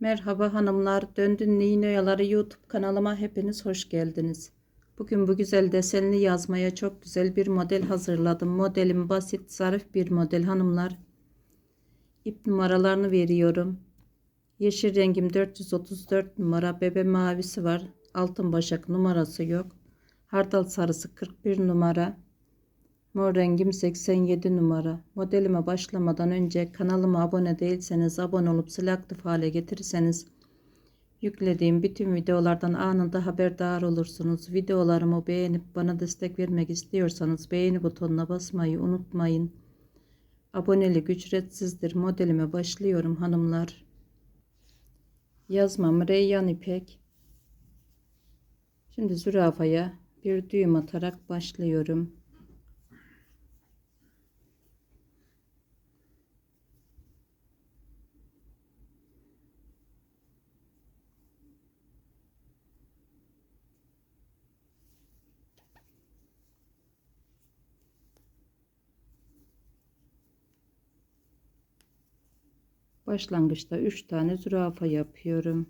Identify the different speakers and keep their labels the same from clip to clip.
Speaker 1: Merhaba hanımlar, Döndün Ninoyaları YouTube kanalıma hepiniz hoş geldiniz. Bugün bu güzel desenli yazmaya çok güzel bir model hazırladım. Modelim basit, zarif bir model hanımlar. İp numaralarını veriyorum. Yeşil rengim 434 numara, bebe mavisi var. Altın başak numarası yok. Hardal sarısı 41 numara. Mor rengim 87 numara. Modelime başlamadan önce kanalıma abone değilseniz abone olup zil aktif hale getirirseniz yüklediğim bütün videolardan anında haberdar olursunuz. Videolarımı beğenip bana destek vermek istiyorsanız beğeni butonuna basmayı unutmayın. Abonelik ücretsizdir. Modelime başlıyorum hanımlar. Yazmam reyyan ipek. Şimdi zürafaya bir düğüm atarak başlıyorum. Başlangıçta 3 tane zürafa yapıyorum.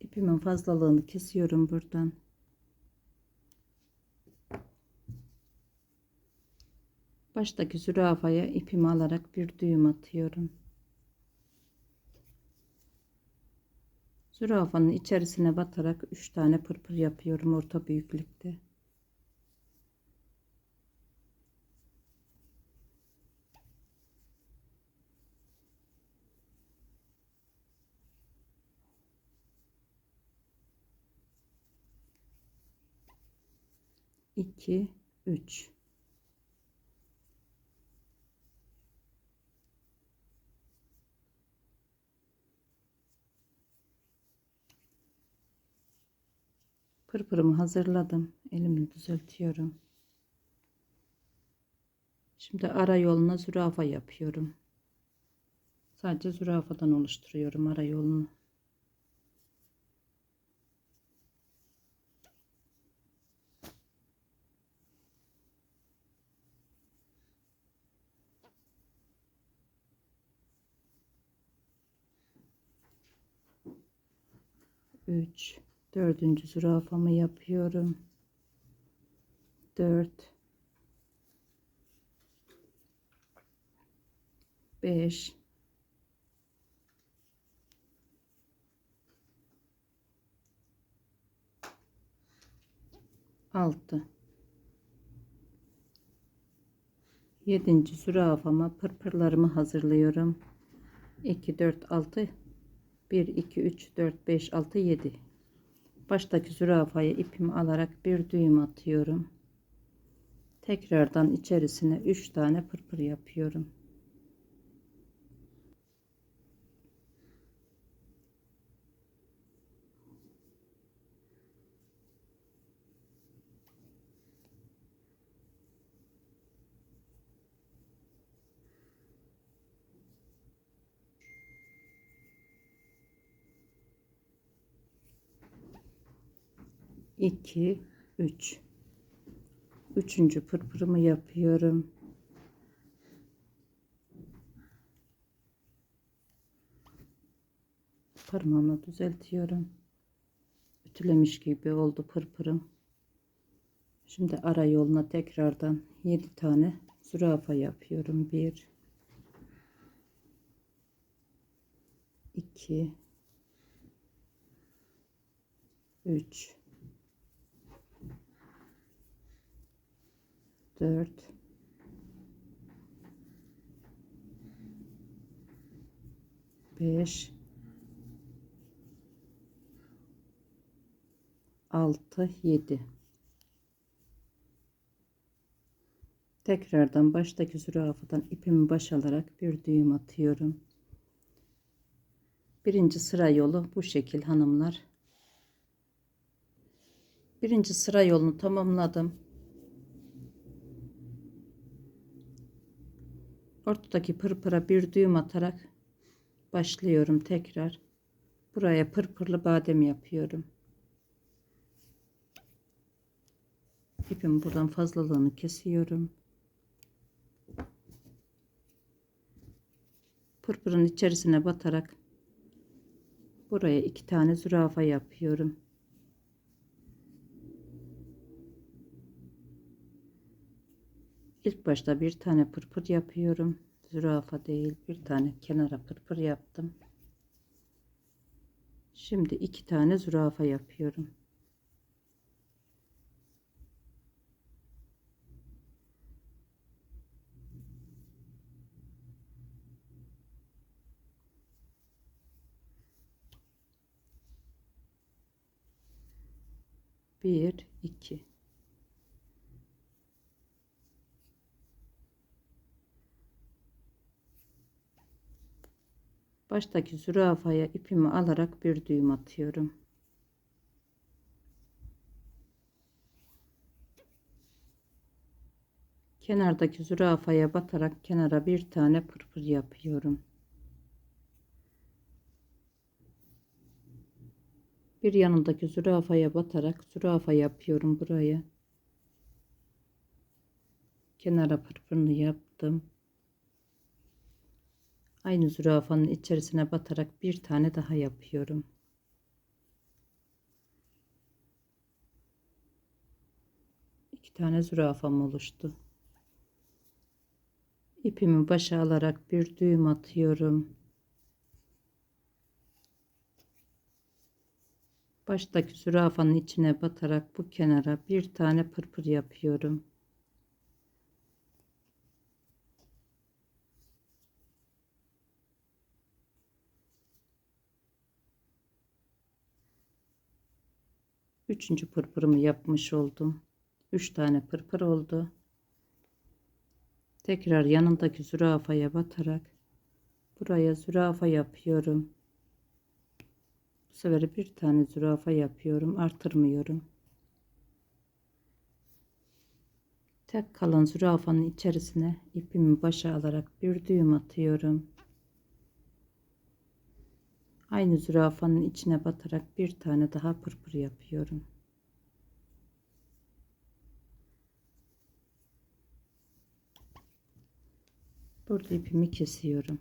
Speaker 1: İpimin fazlalığını kesiyorum buradan. Baştaki zürafaya ipimi alarak bir düğüm atıyorum. Zürafanın içerisine batarak 3 tane pırpır yapıyorum orta büyüklükte. İki, üç. Pırpırımı hazırladım. Elimi düzeltiyorum. Şimdi ara yoluna zürafa yapıyorum. Sadece zürafadan oluşturuyorum ara yolunu. Üç. Dördüncü zürafamı yapıyorum. Dört. Beş. Altı. Yedinci zürafama pırpırlarımı hazırlıyorum. 2, 4, 6, 1, 2, 3, 4, 5, 6, 7 baştaki zürafayı ipimi alarak bir düğüm atıyorum. Tekrardan içerisine 3 tane pırpır yapıyorum. İki üç. Üçüncü pırpırımı yapıyorum. Parmağımla düzeltiyorum. Ütülemiş gibi oldu pırpırım. Şimdi ara yoluna tekrardan 7 tane zürafa yapıyorum. 1 2 3 4 5 6 7 tekrardan baştaki zürafadan ipimi baş alarak bir düğüm atıyorum. Birinci sıra yolu bu şekil hanımlar. Birinci sıra yolunu tamamladım ortadaki pırpıra bir düğüm atarak başlıyorum tekrar. Buraya pırpırlı badem yapıyorum. İpim buradan fazlalığını kesiyorum. Pırpırın içerisine batarak buraya iki tane zürafa yapıyorum. İlk başta bir tane pırpır yapıyorum. Zürafa değil bir tane kenara pırpır yaptım. Şimdi iki tane zürafa yapıyorum. Bir, iki. Baştaki zürafaya ipimi alarak bir düğüm atıyorum. Kenardaki zürafaya batarak kenara bir tane pırpır yapıyorum. Bir yanındaki zürafaya batarak zürafa yapıyorum buraya. Kenara pırpırını yaptım. Aynı zürafanın içerisine batarak bir tane daha yapıyorum. İki tane zürafam oluştu. İpimi başa alarak bir düğüm atıyorum. Baştaki zürafanın içine batarak bu kenara bir tane pırpır yapıyorum. Üçüncü pırpırımı yapmış oldum. Üç tane pırpır oldu. Tekrar yanındaki zürafaya batarak buraya zürafa yapıyorum. Bu sefer bir tane zürafa yapıyorum. Artırmıyorum. Tek kalan zürafanın içerisine ipimi başa alarak bir düğüm atıyorum. Aynı zürafanın içine batarak bir tane daha pırpır yapıyorum. Burada ipimi kesiyorum.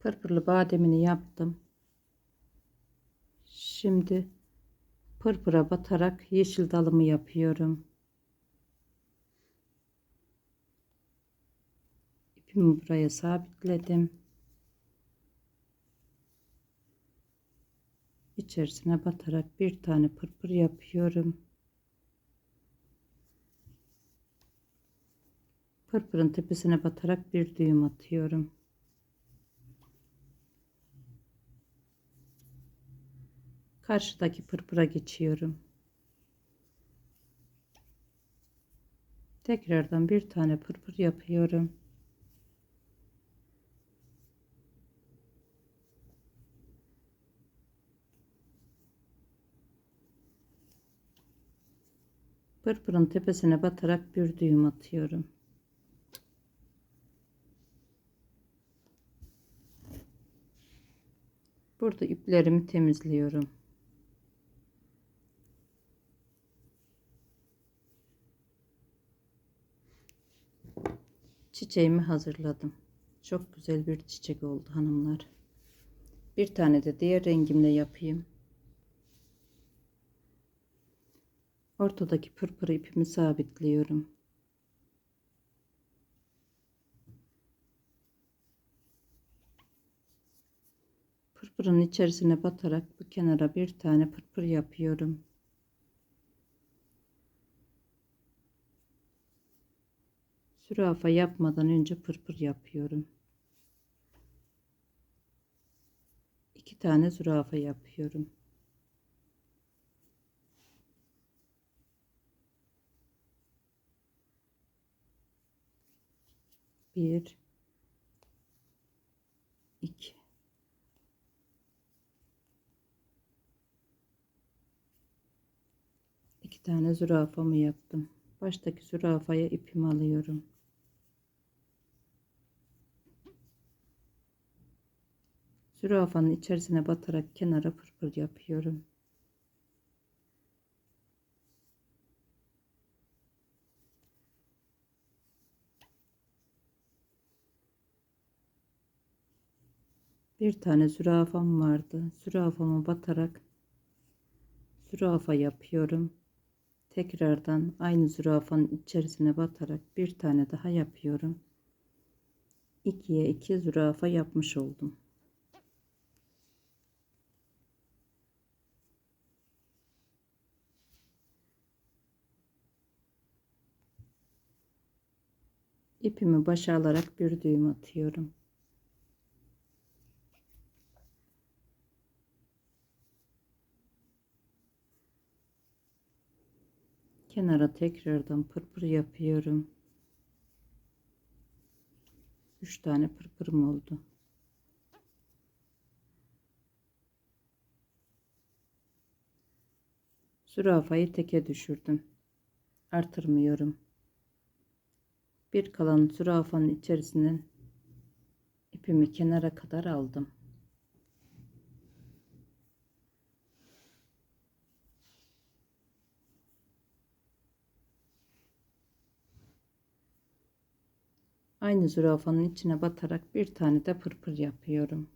Speaker 1: Pırpırlı bademini yaptım. Şimdi pırpıra batarak yeşil dalımı yapıyorum. İpimi buraya sabitledim. İçerisine batarak bir tane pırpır yapıyorum. Pırpırın tepesine batarak bir düğüm atıyorum. Karşıdaki pırpıra geçiyorum. Tekrardan bir tane pırpır yapıyorum. Pırpırın tepesine batarak bir düğüm atıyorum. Burada iplerimi temizliyorum. Çiçeğimi hazırladım. Çok güzel bir çiçek oldu hanımlar. Bir tane de diğer rengimle yapayım. Ortadaki pırpır ipimi sabitliyorum. Pırpırın içerisine batarak bu kenara bir tane pırpır yapıyorum. Zürafa yapmadan önce pırpır yapıyorum. İki tane zürafa yapıyorum. Bir, iki. İki tane zürafamı yaptım. Baştaki zürafaya ipimi alıyorum. Zürafanın içerisine batarak kenara pırpır yapıyorum. Bir tane zürafam vardı. Zürafama batarak zürafa yapıyorum. Tekrardan aynı zürafanın içerisine batarak bir tane daha yapıyorum. 2'ye 2 zürafa yapmış oldum. İpimi başa alarak bir düğüm atıyorum. Kenara tekrardan pırpır yapıyorum. 3 tane pırpırım oldu. Zürafayı teke düşürdüm. Artırmıyorum. Bir kalan zürafanın içerisinden ipimi kenara kadar aldım. Aynı zürafanın içine batarak bir tane de pırpır yapıyorum.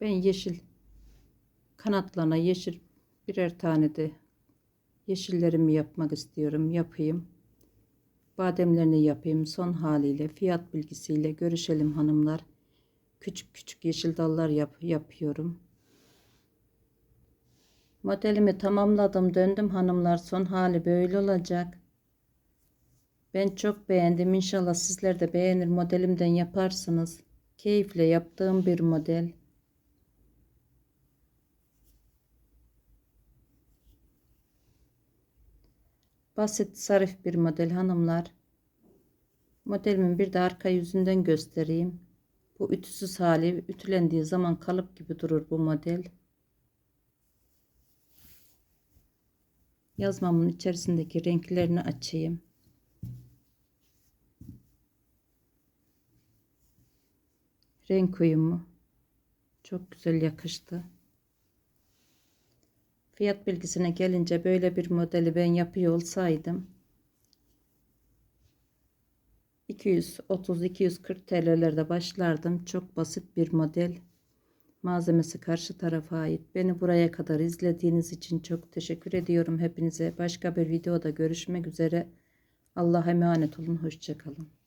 Speaker 1: Ben yeşil kanatlarına yeşil birer tane de yeşillerimi yapmak istiyorum. Yapayım. Bademlerini yapayım. Son haliyle fiyat bilgisiyle görüşelim hanımlar. Küçük küçük yeşil dallar yap yapıyorum. Modelimi tamamladım. Döndüm hanımlar. Son hali böyle olacak. Ben çok beğendim. İnşallah sizler de beğenir modelimden yaparsınız. Keyifle yaptığım bir model. Basit zarif bir model hanımlar. Modelimin bir de arka yüzünden göstereyim. Bu ütüsüz hali ütülendiği zaman kalıp gibi durur bu model. Yazmamın içerisindeki renklerini açayım. Renk uyumu çok güzel yakıştı. Fiyat bilgisine gelince böyle bir modeli ben yapıyor olsaydım 230-240 TL'lerde başlardım. Çok basit bir model. Malzemesi karşı tarafa ait. Beni buraya kadar izlediğiniz için çok teşekkür ediyorum hepinize. Başka bir videoda görüşmek üzere. Allah'a emanet olun. Hoşçakalın.